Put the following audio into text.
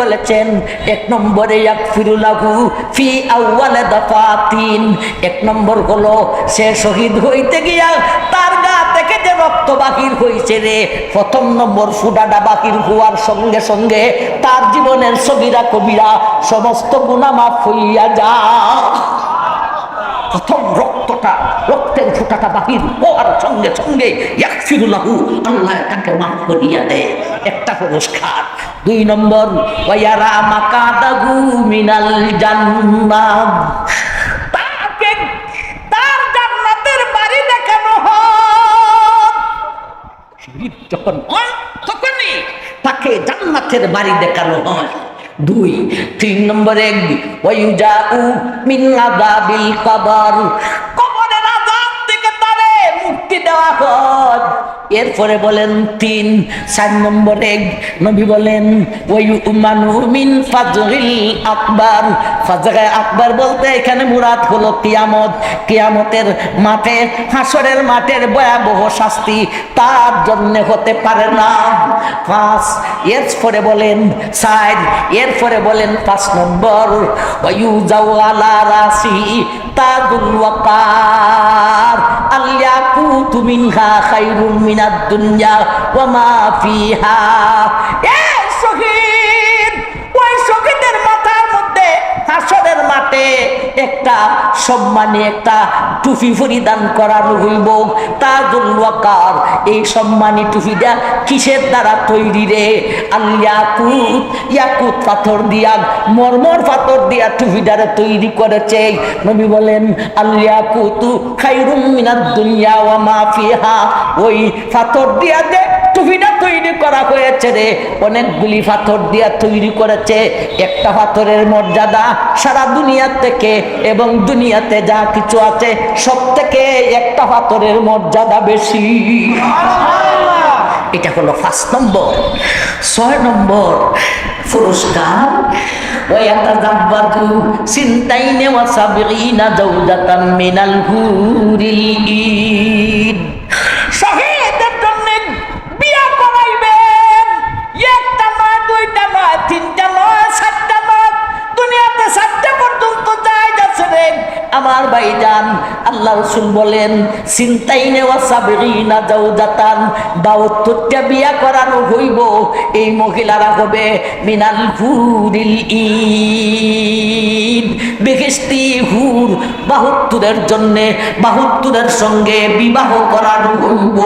বলেছেন, এক নম্বরে এক ইয়াকফিরুলাহু ফি আউয়ালে দফা তিন এক নম্বর হলো, সে শহীদ হইতে গিয়া তার গা থেকে যে রক্ত বাহির হয়েছে রে, প্রথম নম্বর ফুডাটা বাহির হওয়ার সঙ্গে সঙ্গে তার জীবনের সবিরা কবিরা সমস্ত গুণা মাফ হইয়া যা প্রথম রক্তটা, রক্তের ফোঁটাটা বাহির হওয়ার সঙ্গে সঙ্গে ইয়াকফিরুল্লাহু আল্লাহ তাকে মাফ করিয়া দেয়। একটা পুরস্কার। দুই নম্বর তাকে তার জান্নাতের বাড়ি দেখানো হয় বাড়ি দেখানো হয়। দুই, তিন নম্বরে আযাবিল কবর। কবরের আযাব থেকে তারে মুক্তি দেওয়া হয়। এরপরে বলেন তিন, চার নম্বরে নবী বলেন ওই উমানু মিন ফাজরিল আকবার। ফাজরে আকবার বলতে এখানে মুরাদ হলো কিয়ামত। কিয়ামতের মাঠে হাসরের মাঠের ভয়াবহ শাস্তি তার জন্য হতে পারে না। পাঁচ, এরপরে বলেন সাইড এরপরে বলেন পাঁচ নম্বর ওয়ুজাউ আলা রাসি তাজুল ওয়াকার। আলিয়াকুতু মিনহা খায়রুম মিনাদ দুনিয়া ওয়া মা ফিহা। একটা সম্মানে একটা টুপি পরিধান করানো হইব। তাজুল ওয়াকার এই সম্মানী টুপিটা কিসের দ্বারা তৈরি রে? আলিয়াকুত ইয়াকুত পাথর দিয়া, মরমর পাথর দিয়া টুপিটারে তৈরি করেছে। নবী বলেন আলিয়াকুতু খাইরুম মিনাদ দুনিয়া ওয়া মা ফিহা। ওই পাথর দিয়া দে টুপিটা তৈরি করা হয়েছে রে। অনেকগুলি পাথর দিয়া তৈরি করেছে। একটা পাথরের মর্যাদা সারা দুনিয়া থেকে এবং দুনিয়াতে যা কিছু আছে, সব থেকে একটা পাথরের মর্যাদা বেশি। এটা হলো ফার্স্ট নম্বর। ছয় নম্বর পুরস্কার। ওয়াতাযাব্বাতু সিনতাইনে ওয়া সাবঈনা যাওজাতাম মিনাল আমার ভাইজান। আল্লাহ রসুল বলেন চিন্তাই নেওয়া সাবরিনা যাতান বাহাত্তরটা বিয়া করানো হইব, এই মহিলারা হবে মিনাল হুরিল ঈদ। বেহেস্তি হুর বাহাত্তরের জন্যে, বাহাত্তরের সঙ্গে বিবাহ করানো হইব।